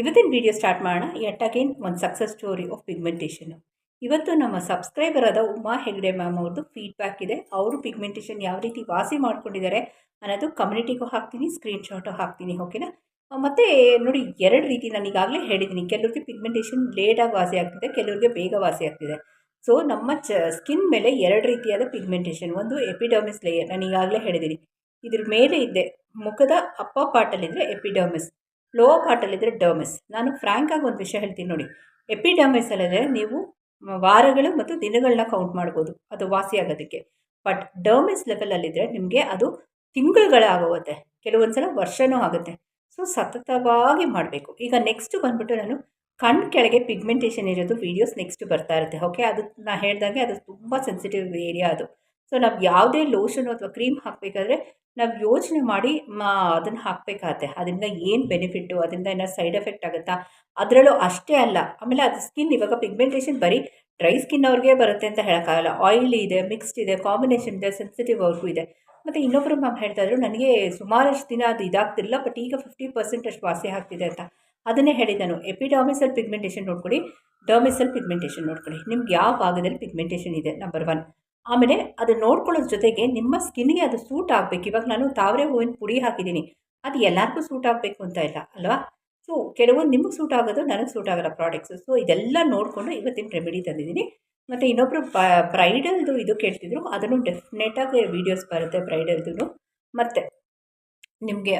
ಇವತ್ತಿನ video start ಮಾಡೋಣ. Yet again ಒಂದು ಸಕ್ಸಸ್ ಸ್ಟೋರಿ ಆಫ್ ಪಿಗ್ಮೆಂಟೇಷನ್ ಇವತ್ತು ನಮ್ಮ ಸಬ್ಸ್ಕ್ರೈಬರ್ ಆದ ಉಮಾ ಹೆಗ್ಡೆ ಮ್ಯಾಮ್ ಅವ್ರದ್ದು ಫೀಡ್ಬ್ಯಾಕ್ ಇದೆ. ಅವರು ಪಿಗ್ಮೆಂಟೇಷನ್ ಯಾವ ರೀತಿ ವಾಸಿ ಮಾಡ್ಕೊಂಡಿದ್ದಾರೆ ಅನ್ನೋದು ಕಮ್ಯುನಿಟಿಗೂ ಹಾಕ್ತೀನಿ ಸ್ಕ್ರೀನ್ಶಾಟು ಹಾಕ್ತೀನಿ ಓಕೆನಾ ಮತ್ತು ನೋಡಿ, ಎರಡು ರೀತಿ ನಾನು ಈಗಾಗಲೇ ಹೇಳಿದ್ದೀನಿ ಕೆಲವ್ರಿಗೆ ಪಿಗ್ಮೆಂಟೇಷನ್ ಲೇಟಾಗಿ ವಾಸಿ ಆಗ್ತಿದೆ, ಕೆಲವ್ರಿಗೆ ಬೇಗ ವಾಸಿ ಆಗ್ತಿದೆ. ಸೊ ನಮ್ಮ ಚ ಸ್ಕಿನ್ ಮೇಲೆ ಎರಡು ರೀತಿಯಾದ ಪಿಗ್ಮೆಂಟೇಷನ್ ಒಂದು ಎಪಿಡರ್ಮಿಸ್ ಲೇಯರ್ ನಾನು ಈಗಾಗಲೇ ಹೇಳಿದ್ದೀನಿ ಇದ್ರ ಮೇಲೆ ಇದ್ದೆ ಮುಖದ ಅಪ್ಪ ಪಾಟಲ್ಲಿದ್ದರೆ ಎಪಿಡರ್ಮಿಸ್ ಲೋವರ್ ಪಾರ್ಟಲ್ಲಿದ್ದರೆ ಡರ್ಮಿಸ್. ನಾನು ಫ್ರ್ಯಾಂಕ್ ಆಗಿ ಒಂದು ವಿಷಯ ಹೇಳ್ತೀನಿ ನೋಡಿ. ಎಪಿಡರ್ಮಿಸ್ ಅಲ್ಲದೆ ನೀವು ವಾರಗಳು ಮತ್ತು ದಿನಗಳನ್ನ ಕೌಂಟ್ ಮಾಡ್ಬೋದು. ಅದು ವಾಸಿ ಆಗೋದಕ್ಕೆ. ಬಟ್ ಡರ್ಮಿಸ್ ಲೆವೆಲಲ್ಲಿದ್ದರೆ ನಿಮಗೆ ಅದು ತಿಂಗಳುಗಳಾಗುತ್ತೆ ಕೆಲವೊಂದು ಸಲ ವರ್ಷವೂ ಆಗುತ್ತೆ. ಸೊ ಸತತವಾಗಿ ಮಾಡಬೇಕು. ಈಗ ನೆಕ್ಸ್ಟ್ ಬಂದ್ಬಿಟ್ಟು ನಾನು ಕಣ್ಣು ಕೆಳಗೆ ಪಿಗ್ಮೆಂಟೇಷನ್ ಇರೋದು ವೀಡಿಯೋಸ್ ನೆಕ್ಸ್ಟ್ ಬರ್ತಾ ಇರುತ್ತೆ. ಓಕೆ ಅದು ನಾನು ಹೇಳ್ದಂಗೆ ಅದು ತುಂಬ ಸೆನ್ಸಿಟಿವ್ ಏರಿಯಾ ಅದು. ಸೊ ನಾವು ಯಾವುದೇ ಲೋಷನು ಅಥವಾ ಕ್ರೀಮ್ ಹಾಕಬೇಕಾದ್ರೆ ನಾವು ಯೋಚನೆ ಮಾಡಿ ಅದನ್ನು ಹಾಕಬೇಕಾಗತ್ತೆ. ಅದರಿಂದ ಏನು ಬೆನಿಫಿಟ್ಟು ಅದರಿಂದ ಏನಾದ್ರು ಸೈಡ್ ಎಫೆಕ್ಟ್ ಆಗುತ್ತಾ? ಅದರಲ್ಲೂ ಅಷ್ಟೇ ಅಲ್ಲ. ಆಮೇಲೆ ಅದು ಸ್ಕಿನ್ ಇವಾಗ ಪಿಗ್ಮೆಂಟೇಷನ್ ಬರೀ ಡ್ರೈ ಸ್ಕಿನ್ ಅವ್ರಿಗೆ ಬರುತ್ತೆ ಅಂತ ಹೇಳೋಕ್ಕಾಗಲ್ಲ. ಆಯಿಲಿ ಇದೆ ಮಿಕ್ಸ್ಡ್ ಇದೆ ಕಾಂಬಿನೇಷನ್ ಇದೆ ಸೆನ್ಸಿಟಿವ್ ಅವ್ರಿಗೂ ಇದೆ. ಮತ್ತು ಇನ್ನೊಬ್ಬರು ಮ್ಯಾಮ್ ಹೇಳ್ತಾ ಇದ್ರು, ನನಗೆ ಸುಮಾರಷ್ಟು ದಿನ ಅದು ಇದಾಗ್ತಿರಲಿಲ್ಲ ಬಟ್ ಈಗ ಫಿಫ್ಟಿ ಪರ್ಸೆಂಟ್ ಅಷ್ಟು ವಾಸಿ ಆಗ್ತಿದೆ ಅಂತ. ಅದನ್ನೇ ಹೇಳಿದ ನಾನು ಎಪಿಡಾಮಿಸಲ್ ಪಿಗ್ಮೆಂಟೇಷನ್ ನೋಡ್ಕೊಳ್ಳಿ ಡರ್ಮಿಸಲ್ ಪಿಗ್ಮೆಂಟೇಷನ್ ನೋಡ್ಕೊಳ್ಳಿ ನಿಮ್ಗೆ ಯಾವ ಭಾಗದಲ್ಲಿ ಪಿಗ್ಮೆಂಟೇಷನ್ ಇದೆ ನಂಬರ್ ಒನ್ ಆಮೇಲೆ ಅದು ನೋಡ್ಕೊಳ್ಳೋದ್ರ ಜೊತೆಗೆ ನಿಮ್ಮ ಸ್ಕಿನ್ಗೆ ಅದು ಸೂಟ್ ಆಗಬೇಕು. ಇವಾಗ ನಾನು ತಾವರೆ ಹೂವಿನ ಪುಡಿ ಹಾಕಿದ್ದೀನಿ. ಅದು ಎಲ್ಲರಿಗೂ ಸೂಟ್ ಆಗಬೇಕು ಅಂತ ಇಲ್ಲ, ಅಲ್ವಾ? ಸೊ ಕೆಲವೊಂದು ನಿಮಗೆ ಸೂಟ್ ಆಗೋದು, ನನಗೆ ಸೂಟ್ ಆಗೋಲ್ಲ ಪ್ರಾಡಕ್ಟ್ಸು ಸೊ ಇದೆಲ್ಲ ನೋಡಿಕೊಂಡು ಇವತ್ತಿನ ರೆಮಿಡಿ ತಂದಿದ್ದೀನಿ. ಮತ್ತು ಇನ್ನೊಬ್ಬರು ಬ್ರೈಡಲ್ದು ಇದು ಕೇಳ್ತಿದ್ರು. ಅದನ್ನು ಡೆಫಿನೆಟಾಗಿ ವೀಡಿಯೋಸ್ ಬರುತ್ತೆ ಬ್ರೈಡಲ್ದು ಮತ್ತು ನಿಮಗೆ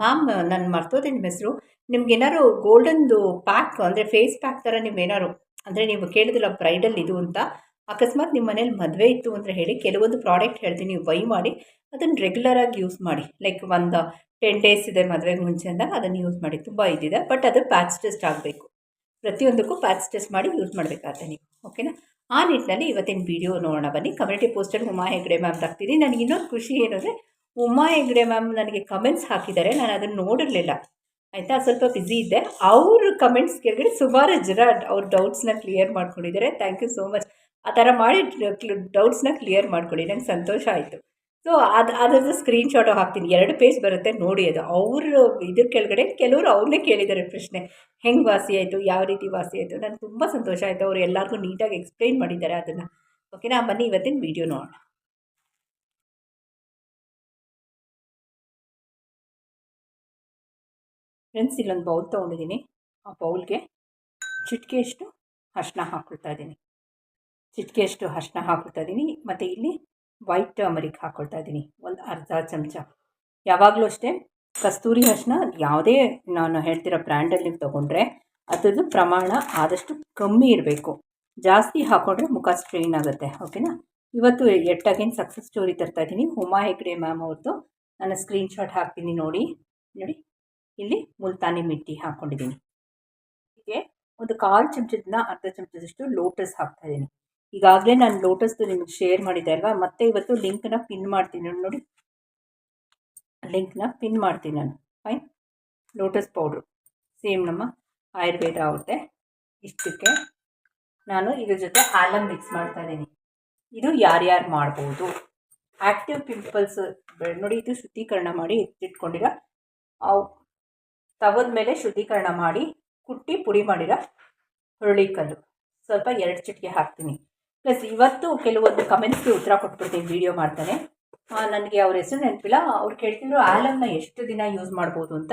ಮ್ಯಾಮ್ ನಾನು ಮರ್ತೋದೆ ನಿಮ್ಮ ಹೆಸರು, ನಿಮ್ಗೆ ಏನಾದ್ರು ಗೋಲ್ಡನ್ದು ಪ್ಯಾಕ್ ಅಂದರೆ ಫೇಸ್ ಪ್ಯಾಕ್ ಥರ ನೀವೇನಾದ್ರು ಅಂದರೆ ನೀವು ಕೇಳಿದಿಲ್ಲ ಬ್ರೈಡಲ್ ಇದು ಅಂತ ಅಕಸ್ಮಾತ್ ನಿಮ್ಮ ಮನೇಲಿ ಮದುವೆ ಇತ್ತು ಅಂತ ಹೇಳಿ ಕೆಲವೊಂದು ಪ್ರಾಡಕ್ಟ್ ಹೇಳ್ತೀನಿ ಬೈ ಮಾಡಿ, ಅದನ್ನು ರೆಗ್ಯುಲರಾಗಿ ಯೂಸ್ ಮಾಡಿ. ಲೈಕ್ ಒಂದು ಟೆನ್ ಡೇಸ್ ಇದೆ ಮದುವೆಗೆ ಮುಂಚೆ ಅಂದಾಗ ಅದನ್ನು ಯೂಸ್ ಮಾಡಿ. ತುಂಬ ಇದಿದೆ ಬಟ್ ಅದು ಪ್ಯಾಚ್ ಟೆಸ್ಟ್ ಆಗಬೇಕು. ಪ್ರತಿಯೊಂದಕ್ಕೂ ಪ್ಯಾಚ್ ಟೆಸ್ಟ್ ಮಾಡಿ ಯೂಸ್ ಮಾಡಬೇಕಾಗತ್ತೆ ನೀವು ಓಕೆನಾ ಆ ನಿಟ್ಟಿನಲ್ಲಿ ಇವತ್ತಿನ ವಿಡಿಯೋ ನೋಡೋಣ ಬನ್ನಿ. ಕಮ್ಯುನಿಟಿ ಪೋಸ್ಟಲ್ಲಿ ಉಮಾ ಹೆಗ್ಡೆ ಮ್ಯಾಮ್ ಹಾಕ್ತೀನಿ ನನಗೆ ಇನ್ನೊಂದು ಖುಷಿ ಏನಂದರೆ ಉಮಾ ಹೆಗ್ಡೆ ಮ್ಯಾಮ್ ನನಗೆ ಕಮೆಂಟ್ಸ್ ಹಾಕಿದ್ದಾರೆ. ನಾನು ಅದನ್ನು ನೋಡಿರಲಿಲ್ಲ. ಆಯಿತಾ? ಸ್ವಲ್ಪ ಬ್ಯುಸಿ ಇದ್ದೆ. ಅವ್ರ ಕಮೆಂಟ್ಸ್ ಕೆಳಗಡೆ ಸುಮಾರು ಜನ ಅವ್ರ ಡೌಟ್ಸ್ನ ಕ್ಲಿಯರ್ ಮಾಡ್ಕೊಂಡಿದ್ದಾರೆ. ಥ್ಯಾಂಕ್ ಯು ಸೋ ಮಚ್ ಆ ಥರ ಮಾಡಿ ಡೌಟ್ಸ್ನ ಕ್ಲಿಯರ್ ಮಾಡ್ಕೊಳ್ಳಿ, ನಂಗೆ ಸಂತೋಷ ಆಯಿತು. ಸೊ ಅದು, ಅದರದ್ದು ಸ್ಕ್ರೀನ್ಶಾಟು ಹಾಕ್ತೀನಿ. ಎರಡು ಪೇಜ್ ಬರುತ್ತೆ, ನೋಡಿ ಅದು. ಅವರು ಇದ್ರ ಕೆಳಗಡೆ ಕೆಲವರು ಅವ್ರನ್ನೇ ಕೇಳಿದ್ದಾರೆ ಪ್ರಶ್ನೆ. ಹೆಂಗೆ ವಾಸಿ ಆಯಿತು? ಯಾವ ರೀತಿ ವಾಸಿ ಆಯಿತು? ನನಗೆ ತುಂಬ ಸಂತೋಷ ಆಯಿತು. ಅವರು ಎಲ್ಲರಿಗೂ ನೀಟಾಗಿ ಎಕ್ಸ್ಪ್ಲೈನ್ ಮಾಡಿದ್ದಾರೆ ಅದನ್ನು. ಓಕೆನಾ? ಬನ್ನಿ ಇವತ್ತಿನ ವೀಡಿಯೋ ನೋಡೋಣ. ಫ್ರೆಂಡ್ಸ್ ಇಲ್ಲೊಂದು ಬೌಲ್ ತೊಗೊಂಡಿದ್ದೀನಿ ಆ ಬೌಲ್ಗೆ ಚಿಟ್ಕೆಯಷ್ಟು ಅರ್ಶಿನ ಹಾಕ್ಕೊಳ್ತಾ ಇದ್ದೀನಿ ಚಿಟಿಕೆಯಷ್ಟು ಅರ್ಶಿನ ಹಾಕ್ಕೊಳ್ತಾ ಇದ್ದೀನಿ. ಮತ್ತು ಇಲ್ಲಿ ವೈಟ್ ಟರ್ಮರಿಕ್ ಹಾಕ್ಕೊಳ್ತಾ ಇದ್ದೀನಿ. ಒಂದು ಅರ್ಧ ಚಮಚ. ಯಾವಾಗಲೂ ಅಷ್ಟೇ ಕಸ್ತೂರಿ ಅರಿಶಿನ ಯಾವುದೇ ನಾನು ಹೇಳ್ತಿರೋ ಬ್ರ್ಯಾಂಡಲ್ಲಿ ನೀವು ತೊಗೊಂಡ್ರೆ ಅದರದ್ದು ಪ್ರಮಾಣ ಆದಷ್ಟು ಕಮ್ಮಿ ಇರಬೇಕು. ಜಾಸ್ತಿ ಹಾಕ್ಕೊಂಡ್ರೆ ಮುಖ ಸ್ಟ್ರೈನ್ ಆಗುತ್ತೆ. ಓಕೆನಾ ಇವತ್ತು ಎಟ್ ಅಗೇನ್ ಸಕ್ಸಸ್ ಸ್ಟೋರಿ ತರ್ತಾ ಇದ್ದೀನಿ. ಹುಮಾ ಹೆಗ್ಡೆ ಮ್ಯಾಮ್ ಅವ್ರದ್ದು ನಾನು ಸ್ಕ್ರೀನ್ಶಾಟ್ ಹಾಕ್ತೀನಿ ನೋಡಿ. ನೋಡಿ. ಇಲ್ಲಿ ಮುಲ್ತಾನಿ ಮಿಟ್ಟಿ ಹಾಕ್ಕೊಂಡಿದ್ದೀನಿ ಹೀಗೆ ಒಂದು ಕಾಲು ಚಮಚದನ್ನ ಅರ್ಧ ಚಮಚದಷ್ಟು ಲೋಟಸ್ ಹಾಕ್ತಾ ಇದ್ದೀನಿ. ಈಗಾಗಲೇ ನಾನು ಲೋಟಸ್ದು ನಿಮಗೆ ಶೇರ್ ಮಾಡಿದ್ದೆ ಅಲ್ವಾ? ಮತ್ತೆ ಇವತ್ತು ಲಿಂಕ್ನ ಪಿನ್ ಮಾಡ್ತೀನಿ ನೋಡಿ. ಲಿಂಕ್ನ ಪಿನ್ ಮಾಡ್ತೀನಿ ನಾನು. ಫೈನ್ ಲೋಟಸ್ ಪೌಡ್ರು ಸೇಮ್ ನಮ್ಮ ಆಯುರ್ವೇದ ಆಗುತ್ತೆ ಇಷ್ಟಕ್ಕೆ ನಾನು ಇದ್ರ ಜೊತೆ ಆಲಮ್ ಮಿಕ್ಸ್ ಮಾಡ್ತಾ ಇದ್ದೀನಿ. ಇದು ಯಾರ್ಯಾರು ಮಾಡ್ಬೋದು? ಆ್ಯಕ್ಟಿವ್ ಪಿಂಪಲ್ಸ್ ನೋಡಿ ಇದು ಶುದ್ಧೀಕರಣ ಮಾಡಿ ಎತ್ತಿಟ್ಕೊಂಡಿರೋ ಅವು ತವದ ಮೇಲೆ ಶುದ್ಧೀಕರಣ ಮಾಡಿ ಕುಟ್ಟಿ ಪುಡಿ ಮಾಡಿರೋ. ಹುರುಳಿಕಲ್ಲು. ಸ್ವಲ್ಪ ಎರಡು ಚಿಟಿಕೆ ಹಾಕ್ತೀನಿ. ಪ್ಲಸ್ ಇವತ್ತು ಕೆಲವೊಂದು ಕಮೆಂಟ್ಸ್ಗೆ ಉತ್ತರ ಕೊಟ್ಬಿಡ್ತೀನಿ ವೀಡಿಯೋ ಮಾಡ್ತಾನೆ. ನನಗೆ ಅವ್ರ ಹೆಸರು ನೆನಪಿಲ್ಲ. ಅವ್ರು ಕೇಳ್ತಿದ್ರು, ಆಲಮ್ನ ಎಷ್ಟು ದಿನ ಯೂಸ್ ಮಾಡ್ಬೋದು ಅಂತ?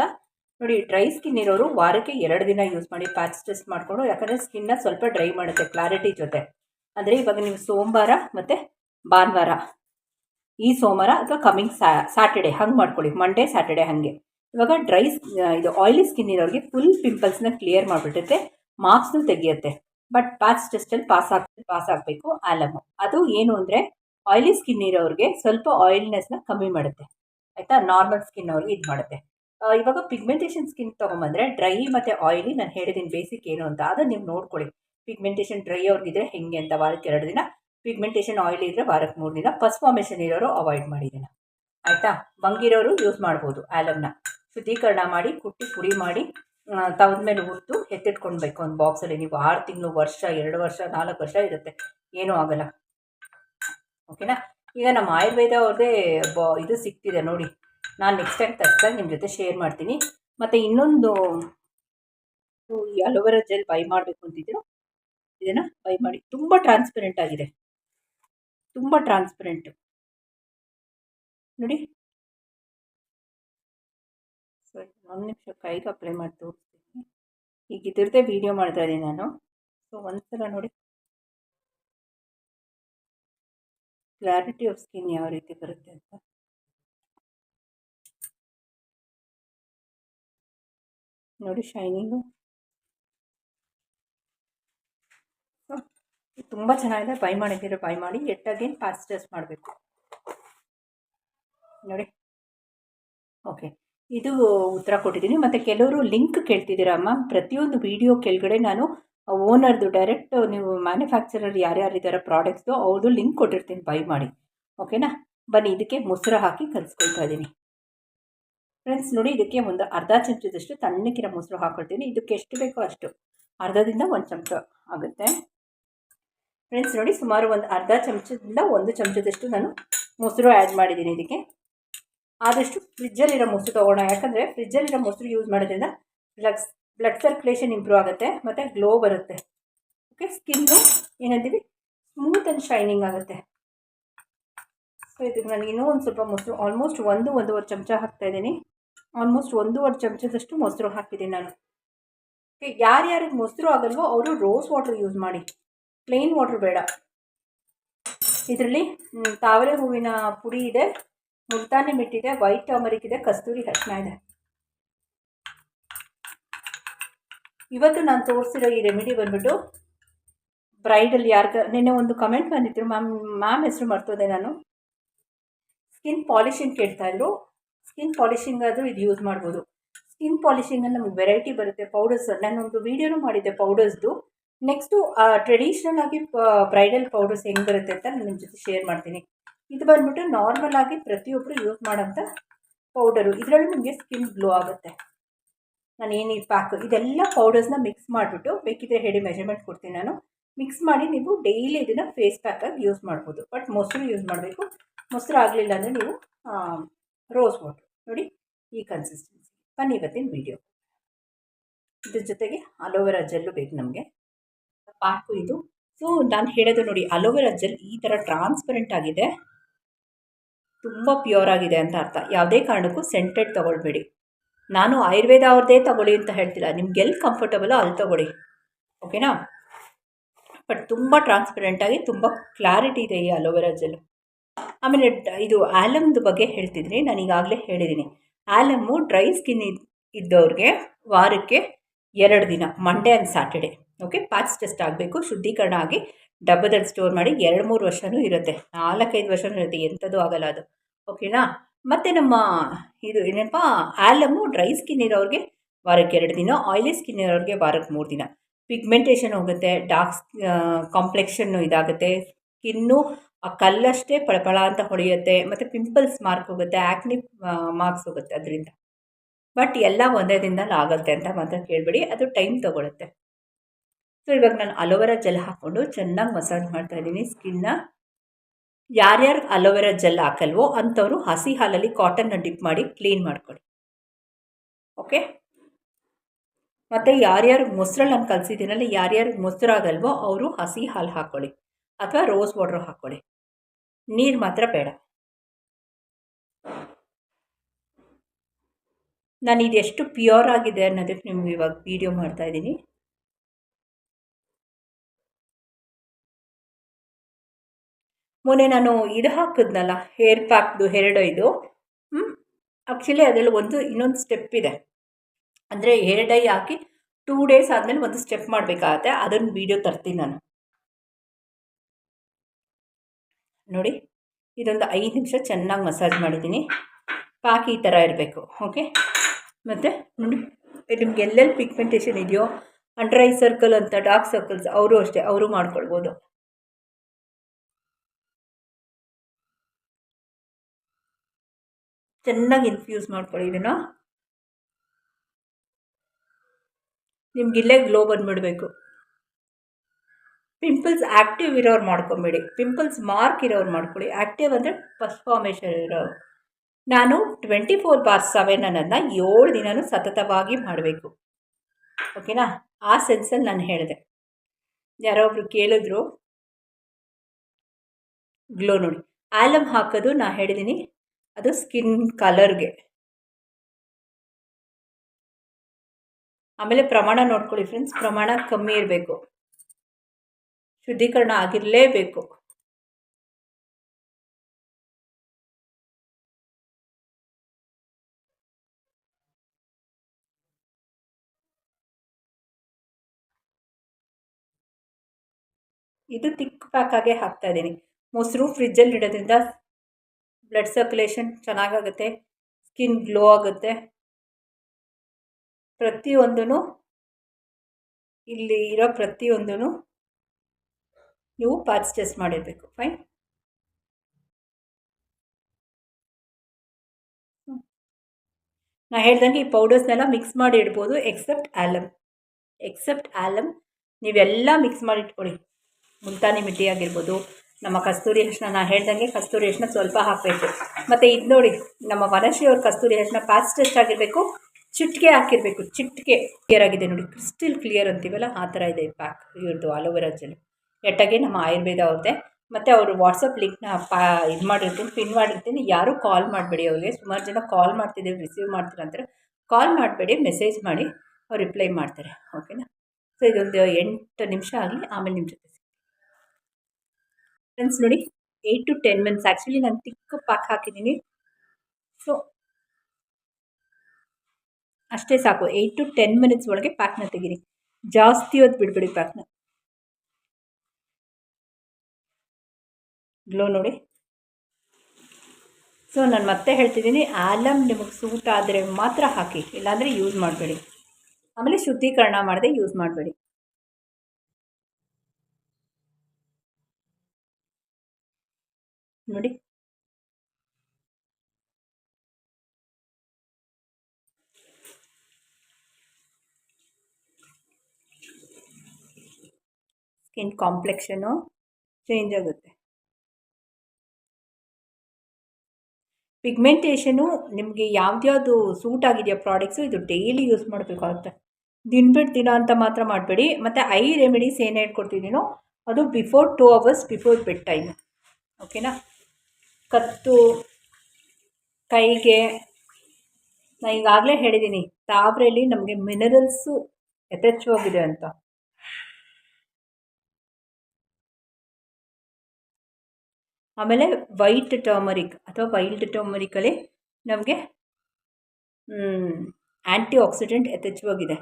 ನೋಡಿ ಡ್ರೈ ಸ್ಕಿನ್ ಇರೋರು ವಾರಕ್ಕೆ ಎರಡು ದಿನ ಯೂಸ್ ಮಾಡಿ ಪ್ಯಾಚ್ ಟೆಸ್ಟ್ ಮಾಡಿಕೊಂಡು, ಯಾಕಂದರೆ ಸ್ಕಿನ್ನ ಸ್ವಲ್ಪ ಡ್ರೈ ಮಾಡುತ್ತೆ ಕ್ಲಾರಿಟಿ ಜೊತೆ. ಅಂದರೆ ಇವಾಗ ನೀವು ಸೋಮವಾರ ಮತ್ತು ಭಾನುವಾರ, ಈ ಸೋಮವಾರ ಅಥವಾ ಕಮಿಂಗ್ ಸ್ಯಾಟರ್ಡೆ ಹಂಗೆ ಮಾಡ್ಕೊಳ್ಳಿ ಮಂಡೇ ಸ್ಯಾಟರ್ಡೆ ಹಾಗೆ. ಇವಾಗ ಡ್ರೈ ಇದು ಆಯಿಲಿ ಸ್ಕಿನ್ ಇರೋರಿಗೆ ಫುಲ್ ಪಿಂಪಲ್ಸ್ನ ಕ್ಲಿಯರ್ ಮಾಡಿಬಿಟ್ಟಿರುತ್ತೆ ಮಾರ್ಕ್ಸ್ನು ತೆಗಿಯುತ್ತೆ. ಬಟ್ ಪ್ಯಾಚ್ ಟೆಸ್ಟಲ್ಲಿ ಪಾಸ್ ಆಗ್ ಪಾಸ್ ಆಗಬೇಕು ಆಲಮು ಅದು ಏನು ಅಂದರೆ ಆಯಿಲಿ ಸ್ಕಿನ್ ಇರೋರಿಗೆ ಸ್ವಲ್ಪ ಆಯಿಲ್ನೆಸ್ನ ಕಮ್ಮಿ ಮಾಡುತ್ತೆ. ಆಯಿತಾ? ನಾರ್ಮಲ್ ಸ್ಕಿನ್ ಅವ್ರಿಗೆ ಇದು ಮಾಡುತ್ತೆ. ಇವಾಗ ಪಿಗ್ಮೆಂಟೇಷನ್ ಸ್ಕಿನ್ ತೊಗೊಂಬಂದರೆ ಡ್ರೈ ಮತ್ತು ಆಯಿಲಿ ನಾನು ಹೇಳಿದ್ದೀನಿ ಬೇಸಿಕ್ ಏನು ಅಂತ ಅದನ್ನು ನೀವು ನೋಡ್ಕೊಳ್ಳಿ. ಪಿಗ್ಮೆಂಟೇಷನ್ ಡ್ರೈ ಅವ್ರಿಗಿದ್ರೆ ಹೆಂಗೆ ಅಂತ ವಾರಕ್ಕೆ ಎರಡು ದಿನ ಪಿಗ್ಮೆಂಟೇಷನ್ ಆಯಿಲ್ ಇದ್ದರೆ ವಾರಕ್ಕೆ ಮೂರು ದಿನ ಪರ್ಸ್ಫಾರ್ಮೇಷನ್ ಫಾರ್ಮೇಷನ್ ಇರೋರು ಅವಾಯ್ಡ್ ಮಾಡಿದ್ದೀನಿ ಆಯಿತಾ? ಬಂಗಿರೋರು ಯೂಸ್ ಮಾಡ್ಬೋದು ಆಲಮ್ನ ಶುದ್ಧೀಕರಣ ಮಾಡಿ, ಕುಟ್ಟಿ, ಪುಡಿ ಮಾಡಿ ತವದ ಮೇಲೆ ಹುರಿದು ಎತ್ತಿಟ್ಕೊಳ್ಬೇಕು. ಒಂದು ಬಾಕ್ಸಲ್ಲಿ ನೀವು ಆರು ತಿಂಗಳು, ವರ್ಷ, ಎರಡು ವರ್ಷ, ನಾಲ್ಕು ವರ್ಷ ಇರುತ್ತೆ. ಏನೂ ಆಗಲ್ಲ. ಓಕೆನಾ? ಈಗ ನಮ್ಮ ಆಯುರ್ವೇದ ಅವ್ರದ್ದೇ ಬಾ, ಇದು ಸಿಗ್ತಿದೆ ನೋಡಿ. ನಾನು ನೆಕ್ಸ್ಟ್ ಟೈಮ್ ತರ್ಸ್ದಾಗ ನಿಮ್ಮ ಜೊತೆ ಶೇರ್ ಮಾಡ್ತೀನಿ. ಮತ್ತು ಇನ್ನೊಂದು ಈ ಅಲೋವೆರಾ ಜೆಲ್ ಬೈ ಮಾಡಬೇಕು ಅಂತಿದ್ರು ಇದನ್ನು ಬೈ ಮಾಡಿ. ತುಂಬ ಟ್ರಾನ್ಸ್ಪರೆಂಟ್ ಆಗಿದೆ. ತುಂಬ ಟ್ರಾನ್ಸ್ಪರೆಂಟು ನೋಡಿ. ಸರಿ, ಒಂದು ನಿಮಿಷ ಕೈಗೆ ಅಪ್ಲೈ ಮಾಡಿ ತೋರಿಸ್ತೀನಿ. ಈಗ ಇದ್ರದ್ದೇ ವೀಡಿಯೋ ಮಾಡ್ತಾ ಇದ್ದೀನಿ ನಾನು. ಸೊ ಒಂದ್ಸಲ ನೋಡಿ. ಕ್ಲಾರಿಟಿ ಆಫ್ ಸ್ಕಿನ್ ಯಾವ ರೀತಿ ಬರುತ್ತೆ ಅಂತ. ನೋಡಿ ಶೈನಿಂಗು ತುಂಬ ಚೆನ್ನಾಗಿದೆ. ಬೈ ಮಾಡಿದ್ದೀರ, ಬೈ ಮಾಡಿ. ಎಟ್ ಅಗೇನ್ ಟೆಸ್ಟ್ ಮಾಡಬೇಕು. ನೋಡಿ. ಓಕೆ ಇದು ಉತ್ತರ ಕೊಟ್ಟಿದ್ದೀನಿ. ಮತ್ತು ಕೆಲವರು ಲಿಂಕ್ ಕೇಳ್ತಿದ್ದೀರಮ್ಮ ಪ್ರತಿಯೊಂದು ವಿಡಿಯೋ ಕೆಳಗಡೆ ನಾನು ಓನರ್ದು ಡೈರೆಕ್ಟ್ ನೀವು ಮ್ಯಾನುಫ್ಯಾಕ್ಚರರ್ ಯಾರ್ಯಾರಿದ್ದಾರೆ ಪ್ರಾಡಕ್ಟ್ಸು ಅವ್ರದ್ದು ಲಿಂಕ್ ಕೊಟ್ಟಿರ್ತೀನಿ. ಬೈ ಮಾಡಿ. ಓಕೆನಾ? ಬನ್ನಿ, ಇದಕ್ಕೆ ಮೊಸರು ಹಾಕಿ ಕಲಿಸ್ಕೊಳ್ತಾ ಇದ್ದೀನಿ. ಫ್ರೆಂಡ್ಸ್ ನೋಡಿ, ಇದಕ್ಕೆ ಒಂದು ಅರ್ಧ ಚಮಚದಷ್ಟು ತಣ್ಣಕ್ಕಿರ ಮೊಸರು ಹಾಕೊಳ್ತೀನಿ. ಇದಕ್ಕೆ ಎಷ್ಟು ಬೇಕೋ ಅಷ್ಟು. ಅರ್ಧದಿಂದ ಒಂದು ಚಮಚ ಆಗುತ್ತೆ. ಫ್ರೆಂಡ್ಸ್ ನೋಡಿ, ಸುಮಾರು ಒಂದು ಅರ್ಧ ಚಮಚದಿಂದ ಒಂದು ಚಮಚದಷ್ಟು ನಾನು ಮೊಸರು ಆ್ಯಡ್ ಮಾಡಿದ್ದೀನಿ ಇದಕ್ಕೆ. ಆದಷ್ಟು ಫ್ರಿಜ್ಜಲ್ಲಿರೋ ಮೊಸರು ತೊಗೋಣ. ಯಾಕಂದರೆ ಫ್ರಿಜ್ಜಲ್ಲಿರೋ ಮೊಸರು ಯೂಸ್ ಮಾಡೋದ್ರಿಂದ ಬ್ಲಡ್ ಬ್ಲಡ್ ಸರ್ಕ್ಯುಲೇಷನ್ ಇಂಪ್ರೂವ್ ಆಗುತ್ತೆ ಮತ್ತು ಗ್ಲೋ ಬರುತ್ತೆ. ಓಕೆ ಸ್ಕಿನ್ನು ಏನಂತೀವಿ ಸ್ಮೂತ್ ಆ್ಯಂಡ್ ಶೈನಿಂಗ್ ಆಗುತ್ತೆ. ಸೊ ಇದಕ್ಕೆ ನಾನು ಇನ್ನೂ ಒಂದು ಸ್ವಲ್ಪ ಮೊಸರು ಆಲ್ಮೋಸ್ಟ್ ಒಂದು, ಒಂದೂವರೆ ಚಮಚ ಹಾಕ್ತಾಯಿದ್ದೀನಿ ಆಲ್ಮೋಸ್ಟ್ ಒಂದೂವರೆ ಚಮಚದಷ್ಟು ಮೊಸರು ಹಾಕಿದ್ದೀನಿ ನಾನು. ಓಕೆ ಯಾರ್ಯಾರಿಗೆ ಮೊಸರು ಆಗಲ್ವೋ ಅವರು ರೋಸ್ ವಾಟರ್ ಯೂಸ್ ಮಾಡಿ. ಪ್ಲೇನ್ ವಾಟರ್ ಬೇಡ. ಇದರಲ್ಲಿ ತಾವರೆ ಹೂವಿನ ಪುಡಿ ಇದೆ. ಮುಲ್ತಾನಿ ಮಿಟ್ಟಿದೆ, ವೈಟ್ ಟರ್ಮರಿಕ್ ಇದೆ ಕಸ್ತೂರಿ ಅರಿಶಿನ ಇದೆ. ಇವತ್ತು ನಾನು ತೋರಿಸಿರೋ ಈ ರೆಮಿಡಿ ಬಂದ್ಬಿಟ್ಟು ಬ್ರೈಡಲ್ಲಿ ಯಾರ್ಗ, ನಿನ್ನೆ ಒಂದು ಕಮೆಂಟ್ ಬಂದಿದ್ರು ಮ್ಯಾಮ್ ಮ್ಯಾಮ್ ಹೆಸರು ಮರ್ತೋದೆ ನಾನು. ಸ್ಕಿನ್ ಪಾಲಿಶಿಂಗ್ ಕೇಳ್ತಾಯಿದ್ರು ಸ್ಕಿನ್ ಪಾಲಿಶಿಂಗ್ ಆದರೂ ಇದು ಯೂಸ್ ಮಾಡ್ಬೋದು. ಸ್ಕಿನ್ ಪಾಲಿಶಿಂಗಲ್ಲಿ ನಮಗೆ ವೆರೈಟಿ ಬರುತ್ತೆ ಪೌಡರ್ಸ್ ನಾನೊಂದು ವೀಡಿಯೋನು ಮಾಡಿದ್ದೆ ಪೌಡರ್ಸ್ದು ನೆಕ್ಸ್ಟು ಟ್ರೆಡಿಷ್ನಲ್ ಆಗಿ ಬ್ರೈಡಲ್ ಪೌಡರ್ಸ್ ಹೆಂಗೆ ಬರುತ್ತೆ ಅಂತ ನಾನು ನಿಮ್ಮ ಜೊತೆ ಶೇರ್ ಮಾಡ್ತೀನಿ. ಇದು ಬಂದ್ಬಿಟ್ಟು ನಾರ್ಮಲ್ ಆಗಿ ಪ್ರತಿಯೊಬ್ಬರು ಯೂಸ್ ಮಾಡೋಂಥ ಪೌಡರು ಇದರಲ್ಲೂ ನಿಮಗೆ ಸ್ಕಿನ್ ಗ್ಲೋ ಆಗುತ್ತೆ. ನಾನು ಏನು ಪ್ಯಾಕ್ ಇದೆಲ್ಲ ಪೌಡರ್ಸ್ನ ಮಿಕ್ಸ್ ಮಾಡಿಬಿಟ್ಟು ಬೇಕಿದ್ರೆ ಹೇಳಿ ಮೆಜರ್ಮೆಂಟ್ ಕೊಡ್ತೀನಿ ನಾನು. ಮಿಕ್ಸ್ ಮಾಡಿ ನೀವು ಡೈಲಿ ಇದನ್ನು ಫೇಸ್ ಪ್ಯಾಕಾಗಿ ಯೂಸ್ ಮಾಡ್ಬೋದು. ಬಟ್ ಮೊಸರು ಯೂಸ್ ಮಾಡಬೇಕು. ಮೊಸರು ಆಗಲಿಲ್ಲ ಅಂದರೆ ನೀವು ರೋಸ್ ವಾಟರ್ ನೋಡಿ ಈ ಕನ್ಸಿಸ್ಟೆನ್ಸಿ ಬನ್ನಿ ಇವತ್ತಿನ ವೀಡಿಯೋ ಇದ್ರ ಜೊತೆಗೆ ಅಲೋವೆರಾ ಜೆಲ್ಲು ಬೇಕು ನಮಗೆ. ಪ್ಯಾಕು ಇದು. ಸೊ ನಾನು ಹೇಳೋದು ನೋಡಿ ಅಲೋವೆರಾ ಜೆಲ್ ಈ ಥರ ಟ್ರಾನ್ಸ್ಪರೆಂಟ್ ಆಗಿದೆ. ತುಂಬ ಪ್ಯೂರ್ ಆಗಿದೆ ಅಂತ ಅರ್ಥ. ಯಾವುದೇ ಕಾರಣಕ್ಕೂ ಸೆಂಟೆಡ್ ತೊಗೊಳ್ಬೇಡಿ. ನಾನು ಆಯುರ್ವೇದ ಅವ್ರದ್ದೇ ತಗೊಳ್ಳಿ ಅಂತ ಹೇಳ್ತಿಲ್ಲ. ನಿಮ್ಗೆ ಎಲ್ಲಿ ಕಂಫರ್ಟಬಲೋ ಅಲ್ಲಿ ತೊಗೊಳ್ಳಿ. ಓಕೆನಾ ಬಟ್ ತುಂಬ ಟ್ರಾನ್ಸ್ಪರೆಂಟಾಗಿ ತುಂಬ ಕ್ಲಾರಿಟಿ ಇದೆ ಈ ಅಲೋವೆರಾ ಜೆಲ್ ಆಮೇಲೆ ಇದು ಆಲಮ್ದು ಬಗ್ಗೆ ಹೇಳ್ತಿದ್ರಿ, ನಾನು ಈಗಾಗಲೇ ಹೇಳಿದ್ದೀನಿ ಆ್ಯಲಮ್ಮು ಡ್ರೈ ಸ್ಕಿನ್ ಇದ್ದವ್ರಿಗೆ ವಾರಕ್ಕೆ ಎರಡು ದಿನ Monday and Saturday okay patch test ಆಗಬೇಕು, ಶುದ್ಧೀಕರಣ ಆಗಿ ಡಬ್ಬದಲ್ಲಿ ಸ್ಟೋರ್ ಮಾಡಿ ಎರಡು ಮೂರು ವರ್ಷವೂ ಇರುತ್ತೆ. ನಾಲ್ಕೈದು ವರ್ಷವೂ ಇರುತ್ತೆ. ಎಂಥದ್ದು ಆಗಲ್ಲ ಅದು. ಓಕೆನಾ ಮತ್ತು ನಮ್ಮ ಇದು ಏನಪ್ಪ? ಆಲಮು ಡ್ರೈ ಸ್ಕಿನ್ ಇರೋರಿಗೆ ವಾರಕ್ಕೆ ಎರಡು ದಿನ ಆಯಿಲಿ ಸ್ಕಿನ್ ಇರೋರಿಗೆ ವಾರಕ್ಕೆ ಮೂರು ದಿನ. ಪಿಗ್ಮೆಂಟೇಷನ್ ಹೋಗುತ್ತೆ ಡಾರ್ಕ್ ಕಾಂಪ್ಲೆಕ್ಷನ್ನು ಇದಾಗುತ್ತೆ. ಸ್ಕಿನ್ನು ಆ ಕಲ್ಲಷ್ಟೇ ಪಳಪಳ ಅಂತ ಹೊಳೆಯುತ್ತೆ. ಮತ್ತು ಪಿಂಪಲ್ಸ್ ಮಾರ್ಕ್ ಹೋಗುತ್ತೆ ಆ್ಯಕ್ನಿ ಮಾರ್ಕ್ಸ್ ಹೋಗುತ್ತೆ ಅದರಿಂದ. ಬಟ್ ಎಲ್ಲ ಒಂದೇ ದಿನದಲ್ಲಿ ಆಗುತ್ತೆ ಅಂತ ಮಾತ್ರ ಕೇಳಬೇಡಿ. ಅದು ಟೈಮ್ ತೊಗೊಳುತ್ತೆ. ಸೊ ಇವಾಗ ನಾನು ಅಲೋವೆರಾ ಜೆಲ್ ಹಾಕ್ಕೊಂಡು ಚೆನ್ನಾಗಿ ಮಸಾಜ್ ಮಾಡ್ತಾ ಇದ್ದೀನಿ. ಸ್ಕಿನ್ನ ಯಾರ್ಯಾರು ಅಲೋವೆರಾ ಜೆಲ್ ಹಾಕಲ್ವೋ ಅಂಥವರು ಹಸಿ ಹಾಲಲ್ಲಿ ಕಾಟನ್ನ ಡಿಪ್ ಮಾಡಿ ಕ್ಲೀನ್ ಮಾಡ್ಕೊಳ್ಳಿ ಓಕೆ? ಮತ್ತು ಯಾರ್ಯಾರು ಮೊಸರಲ್ಲಿ ನಾನು ಕಲಿಸಿದ್ದೀನಲ್ಲ, ಯಾರ್ಯಾರು ಮೊಸರಾಗಲ್ವೋ ಅವರು ಹಸಿ ಹಾಲು ಹಾಕ್ಕೊಳ್ಳಿ ಅಥವಾ ರೋಸ್ ವಾಟ್ರ್ ಹಾಕ್ಕೊಳ್ಳಿ ನೀರು ಮಾತ್ರ ಬೇಡ. ನಾನು ಇದೆಷ್ಟು ಪ್ಯೂರ್ ಆಗಿದೆ ಅನ್ನೋದಕ್ಕೆ ನಿಮ್ಗೆ ಇವಾಗ ವಿಡಿಯೋ ಮಾಡ್ತಾ ಮೊನ್ನೆ ನಾನು ಇದು ಹಾಕಿದ್ನಲ್ಲ ಹೇರ್ ಪ್ಯಾಕ್ದು ಎರಡು ಇದು. ಹ್ಞೂ ಆ್ಯಕ್ಚುಲಿ ಅದರಲ್ಲಿ ಒಂದು ಇನ್ನೊಂದು ಸ್ಟೆಪ್ ಇದೆ. ಅಂದರೆ ಹೇರ್ ಡೈ ಹಾಕಿ ಟೂ ಡೇಸ್ ಆದಮೇಲೆ ಒಂದು ಸ್ಟೆಪ್ ಮಾಡಬೇಕಾಗತ್ತೆ, ಅದನ್ನು ವೀಡಿಯೋ ತರ್ತೀನಿ ನಾನು. ನೋಡಿ, ಇದೊಂದು ಐದು ನಿಮಿಷ ಚೆನ್ನಾಗಿ ಮಸಾಜ್ ಮಾಡಿದ್ದೀನಿ. ಪ್ಯಾಕ್ ಈ ಥರ ಇರಬೇಕು ಓಕೆ ಮತ್ತು ನೋಡಿ ನಿಮ್ಗೆ ಎಲ್ಲೆಲ್ಲಿ ಪಿಗ್ಮೆಂಟೇಷನ್ ಇದೆಯೋ ಅಂಡರ್ ಸರ್ಕಲ್ ಅಂತ ಡಾರ್ಕ್ ಸರ್ಕಲ್ಸ್ ಅವರು ಅಷ್ಟೇ, ಅವರು ಮಾಡ್ಕೊಳ್ಬೋದು. ಚೆನ್ನಾಗಿ ಇನ್ಫ್ಯೂಸ್ ಮಾಡ್ಕೊಳ್ಳಿ ಇದನ್ನು. ನಿಮ್ಗಿಲ್ಲೇ ಗ್ಲೋ ಬಂದುಬಿಡಬೇಕು. ಪಿಂಪಲ್ಸ್ ಆ್ಯಕ್ಟಿವ್ ಇರೋರು ಮಾಡ್ಕೊಬೇಡಿ. ಪಿಂಪಲ್ಸ್ ಮಾರ್ಕ್ ಇರೋರು ಮಾಡ್ಕೊಳ್ಳಿ. ಆ್ಯಕ್ಟಿವ್ ಅಂದರೆ ಫಸ್ಟ್ ಫಾರ್ಮೇಷನ್ ಇರೋರು ನಾನು ಟ್ವೆಂಟಿ ಫೋರ್ ಬಾರ್ ಸೆವೆನ್ ಅನ್ನೋದನ್ನ ಏಳು ದಿನವೂ ಸತತವಾಗಿ ಮಾಡಬೇಕು. ಓಕೆನಾ? ಆ ಸೆನ್ಸಲ್ಲಿ ನಾನು ಹೇಳಿದೆ. ಯಾರೋ ಒಬ್ರು ಕೇಳಿದ್ರು. ಗ್ಲೋ ನೋಡಿ. ಆಲಮ್ ಹಾಕೋದು ನಾ ಹೇಳಿದ್ದೀನಿ ಅದು ಸ್ಕಿನ್ ಕಲರ್ಗೆ ಆಮೇಲೆ ಪ್ರಮಾಣ ನೋಡ್ಕೊಳ್ಳಿ ಫ್ರೆಂಡ್ಸ್ ಪ್ರಮಾಣ ಕಮ್ಮಿ ಇರಬೇಕು. ಶುದ್ಧೀಕರಣ ಆಗಿರಲೇಬೇಕು. ಇದು ತಿಕ್ ಪ್ಯಾಕಾಗೆ ಹಾಕ್ತಾ ಇದ್ದೀನಿ. ಮೊಸರು ಫ್ರಿಜ್ಜಲ್ಲಿ ಇಡೋದ್ರಿಂದ ಬ್ಲಡ್ ಸರ್ಕ್ಯುಲೇಷನ್ ಚೆನ್ನಾಗಾಗುತ್ತೆ ಸ್ಕಿನ್ ಗ್ಲೋ ಆಗುತ್ತೆ. ಪ್ರತಿಯೊಂದೂ ಇಲ್ಲಿ ಇರೋ ಪ್ರತಿಯೊಂದೂ ನೀವು ಪರ್ಚೇಸ್ ಮಾಡಿರಬೇಕು. ಫೈನ್ ನಾ ಹೇಳ್ದಂಗೆ ಈ ಪೌಡರ್ಸ್ನೆಲ್ಲ ಮಿಕ್ಸ್ ಮಾಡಿ ಇಡ್ಬೋದು ಎಕ್ಸೆಪ್ಟ್ ಆಲಮ್ ಎಕ್ಸೆಪ್ಟ್ ಆಲಮ್ ನೀವೆಲ್ಲ ಮಿಕ್ಸ್ ಮಾಡಿ ಇಟ್ಕೊಳ್ಳಿ. ಮುಲ್ತಾನಿ ಮಿಟ್ಟಿ ಆಗಿರ್ಬೋದು ನಮ್ಮ ಕಸ್ತೂರಿ ಅರಿಶಿನ ನಾನು ಹೇಳ್ದಂಗೆ ಕಸ್ತೂರಿ ಅರಿಶಿನ ಸ್ವಲ್ಪ ಹಾಕಬೇಕು. ಮತ್ತು ಇದು ನೋಡಿ, ನಮ್ಮ ವನಶ್ರೀ ಅವ್ರ ಕಸ್ತೂರಿ ಅರಿಶಿನ ಫಾಸ್ಟೆಸ್ಟ್ ಟೆಸ್ಟ್ ಆಗಿರಬೇಕು. ಚಿಟ್ಕೆ ಹಾಕಿರಬೇಕು, ಚಿಟ್ಕೆ. ಕ್ಲಿಯರ್ ಆಗಿದೆ ನೋಡಿ ಕ್ರಿಸ್ಟಿಲ್ ಕ್ಲಿಯರ್ ಅಂತೀವಲ್ಲ, ಆ ಥರ ಇದೆ ಪ್ಯಾಕ್ ಇವ್ರದ್ದು ಆಲೋವೆರಾ ಜೆಲ್ ಎಟ್ಟಾಗೆ ನಮ್ಮ ಆಯುರ್ವೇದ ಅವ್ರದ್ದೇ. ಮತ್ತು ಅವರು ವಾಟ್ಸಪ್ ಲಿಂಕ್ನ ಪಾ, ಇದು ಮಾಡಿರ್ತೀನಿ ಪಿನ್ ಮಾಡಿರ್ತೀನಿ. ಯಾರೂ ಕಾಲ್ ಮಾಡಬೇಡಿ ಅವ್ರಿಗೆ. ಸುಮಾರು ಜನ ಕಾಲ್ ಮಾಡ್ತಿದ್ದೀವಿ ರಿಸೀವ್ ಮಾಡ್ತೀರ ಅಂತಾರೆ. ಕಾಲ್ ಮಾಡಬೇಡಿ ಮೆಸೇಜ್ ಮಾಡಿ, ಅವ್ರು ರಿಪ್ಲೈ ಮಾಡ್ತಾರೆ. ಓಕೆನಾ ಸೊ ಇದೊಂದು ಎಂಟು ನಿಮಿಷ ಆಗಲಿ, ಆಮೇಲೆ ನಿಮ್ಮ ಜೊತೆ ಫ್ರೆಂಡ್ಸ್ ನೋಡಿ eight to ten minutes actually ನಾನು ತಿಕ್ಕ ಪಾಕ್ ಹಾಕಿದ್ದೀನಿ ಸೊ ಅಷ್ಟೇ ಸಾಕು. ಏಯ್ಟ್ ಟು ಟೆನ್ ಮಿನಿಟ್ಸ್ ಒಳಗೆ ಪ್ಯಾಕ್ನ ತೆಗೀರಿ. ಜಾಸ್ತಿ ಹೊತ್ತು ಬಿಡ್ಬಿಡಿ ಪ್ಯಾಕ್ನ ಗ್ಲೋ ನೋಡಿ. ಸೊ ನಾನು ಮತ್ತೆ ಹೇಳ್ತಿದ್ದೀನಿ ಆಲಮ್ ನಿಮಗೆ ಸೂಟ್ ಆದರೆ ಮಾತ್ರ ಹಾಕಿ, ಇಲ್ಲಾಂದರೆ ಯೂಸ್ ಮಾಡಬೇಡಿ. ಆಮೇಲೆ ಶುದ್ಧೀಕರಣ ಮಾಡದೆ ಯೂಸ್ ಮಾಡಬೇಡಿ. ನೋಡಿ. ಸ್ಕಿನ್ ಕಾಂಪ್ಲೆಕ್ಷನು ಚೇಂಜ್ ಆಗುತ್ತೆ. ಪಿಗ್ಮೆಂಟೇಷನು ನಿಮಗೆ ಯಾವ್ದ್ಯಾವುದು ಸೂಟ್ ಆಗಿದೆಯಾ ಪ್ರಾಡಕ್ಟ್ಸು ಇದು ಡೈಲಿ ಯೂಸ್ ಮಾಡಬೇಕಾಗುತ್ತೆ. ದಿನ ಬಿಟ್ಟು ದಿನ ಅಂತ ಮಾತ್ರ ಮಾಡಬೇಡಿ. ಮತ್ತು ಐ ರೆಮಿಡೀಸ್ ಏನು ಹೇಳ್ಕೊಡ್ತಿದ್ದೀನೋ ಅದು before two hours before bed time ಓಕೆನಾ ಕತ್ತು, ಕೈಗೆ. ನಾನು ಈಗಾಗಲೇ ಹೇಳಿದ್ದೀನಿ ತಾವ್ರೆಯಲ್ಲಿ ನಮಗೆ ಮಿನರಲ್ಸು ಯಥೇಚ್ಛವಾಗಿದೆ ಅಂತ. ಆಮೇಲೆ ವೈಟ್ ಟರ್ಮರಿಕ್ ಅಥವಾ ವೈಲ್ಡ್ ಟರ್ಮರಿಕಲ್ಲಿ ನಮಗೆ ಆ್ಯಂಟಿ ಆಕ್ಸಿಡೆಂಟ್ ಯಥೇಚ್ಛವಾಗಿದೆ.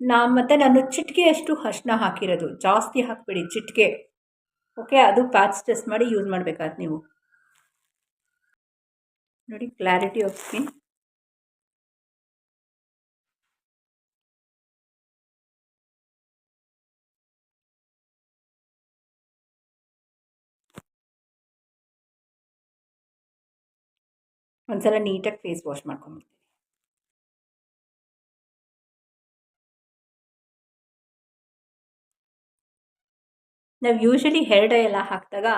ನಾ ಮತ್ತು ನಾನು ಚಿಟಿಕೆಯಷ್ಟು ಹಶ್ನ ಹಾಕಿರೋದು, ಜಾಸ್ತಿ ಹಾಕಬೇಡಿ ಚಿಟಿಕೆ. ಓಕೆ, ಅದು ಪ್ಯಾಚ್ ಟೆಸ್ಟ್ ಮಾಡಿ ಯೂಸ್ ಮಾಡಬೇಕಾದ್ ನೀವು. ನೋಡಿ ಕ್ಲಾರಿಟಿ ಆಫ್ ಸ್ಕಿನ್ ಒಂದ್ಸಲ ನೀಟಾಗಿ ಫೇಸ್ ವಾಶ್ ಮಾಡ್ಕೊಂಬಿಡ್ತೀವಿ ನಾವು ಯೂಶಲಿ ಹೇರ್ ಡೈ ಎಲ್ಲ ಹಾಕಿದಾಗ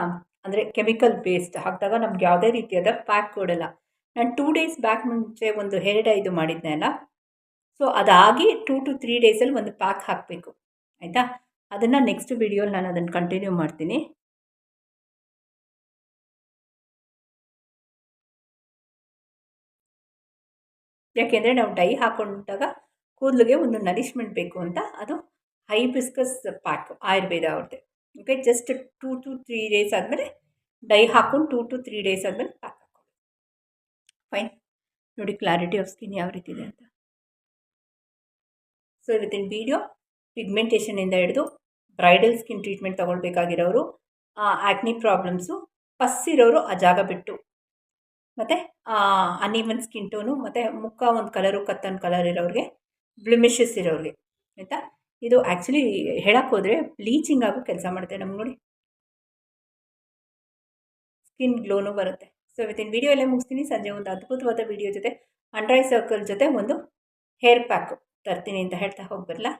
ಅಂದರೆ ಕೆಮಿಕಲ್ ಬೇಸ್ಡ್ ಹಾಕಿದಾಗ ನಮ್ಗೆ ಯಾವುದೇ ರೀತಿಯಾದ ಪ್ಯಾಕ್ ಕೊಡಲ್ಲ. ನಾನು ಟೂ ಡೇಸ್ ಬ್ಯಾಕ್ ಮುಂಚೆ ಒಂದು ಹೇರ್ ಡೈ ಇದು ಮಾಡಿದ್ದೆ ಅಲ್ಲ? ಸೊ ಅದಾಗಿ ಟೂ ಟು ತ್ರೀ ಡೇಸಲ್ಲಿ ಒಂದು ಪ್ಯಾಕ್ ಹಾಕಬೇಕು. ಆಯಿತಾ? ಅದನ್ನು ನೆಕ್ಸ್ಟ್ ವಿಡಿಯೋಲಿ ನಾನು ಅದನ್ನು ಕಂಟಿನ್ಯೂ ಮಾಡ್ತೀನಿ. ಯಾಕೆಂದರೆ ನಾವು ಡೈ ಹಾಕೊಂಡಾಗ ಕೂದಲಿಗೆ ಒಂದು ನರಿಶ್ಮೆಂಟ್ ಬೇಕು ಅಂತ ಅದು ಹೈ ಬಿಸ್ಕಸ್ ಪ್ಯಾಕ್ ಆಯುರ್ವೇದ ಅವ್ರದ್ದೇ. Okay just two to three days ಆದಮೇಲೆ ಡೈ ಹಾಕ್ಕೊಂಡು ಟೂ ಟು ತ್ರೀ ಡೇಸ್ ಆದಮೇಲೆ ಪ್ಯಾಕ್ ಹಾಕ್ಕೊಳ್ಳಿ. ಫೈನ್ ನೋಡಿ ಕ್ಲಾರಿಟಿ ಆಫ್ ಸ್ಕಿನ್ ಯಾವ ರೀತಿ ಇದೆ ಅಂತ. ಸೊ ಇವತ್ತಿನ ವೀಡಿಯೋ ಪಿಗ್ಮೆಂಟೇಷನಿಂದ ಹಿಡಿದು ಬ್ರೈಡಲ್ ಸ್ಕಿನ್ ಟ್ರೀಟ್ಮೆಂಟ್ ತೊಗೊಳ್ಬೇಕಾಗಿರೋರು ಆ್ಯಕ್ನಿ ಪ್ರಾಬ್ಲಮ್ಸು ಪಸ್ಸಿರೋರು ಆ ಜಾಗ ಬಿಟ್ಟು, ಮತ್ತು ಅನಿಮನ್ ಸ್ಕಿನ್ ಟೋನು ಮತ್ತು ಮುಖ ಒಂದು ಕಲರು ಕತ್ತನ್ ಕಲರ್ ಇರೋರಿಗೆ ಬ್ಲಿಮಿಷಸ್ ಇರೋರಿಗೆ, ಆಯಿತಾ? ಇದು ಆ್ಯಕ್ಚುಲಿ ಹೇಳೋಕ್ಕೋದ್ರೆ ಬ್ಲೀಚಿಂಗ್ ಆಗೋ ಕೆಲಸ ಮಾಡುತ್ತೆ, ನಮ್ಗೆ ನೋಡಿ. ಸ್ಕಿನ್ ಗ್ಲೋನು ಬರುತ್ತೆ. ಸೊ ಇವತ್ತಿನ ವೀಡಿಯೋ ಎಲ್ಲ ಮುಗಿಸ್ತೀನಿ. ಸಂಜೆ ಒಂದು ಅದ್ಭುತವಾದ ವೀಡಿಯೋ ಜೊತೆ ಅಂಡ್ರೈ ಸರ್ಕಲ್ ಜೊತೆ ಒಂದು ಹೇರ್ ಪ್ಯಾಕು ತರ್ತೀನಿ ಅಂತ ಹೇಳ್ತಾ ಹೋಗಿ ಬರಲ್ಲ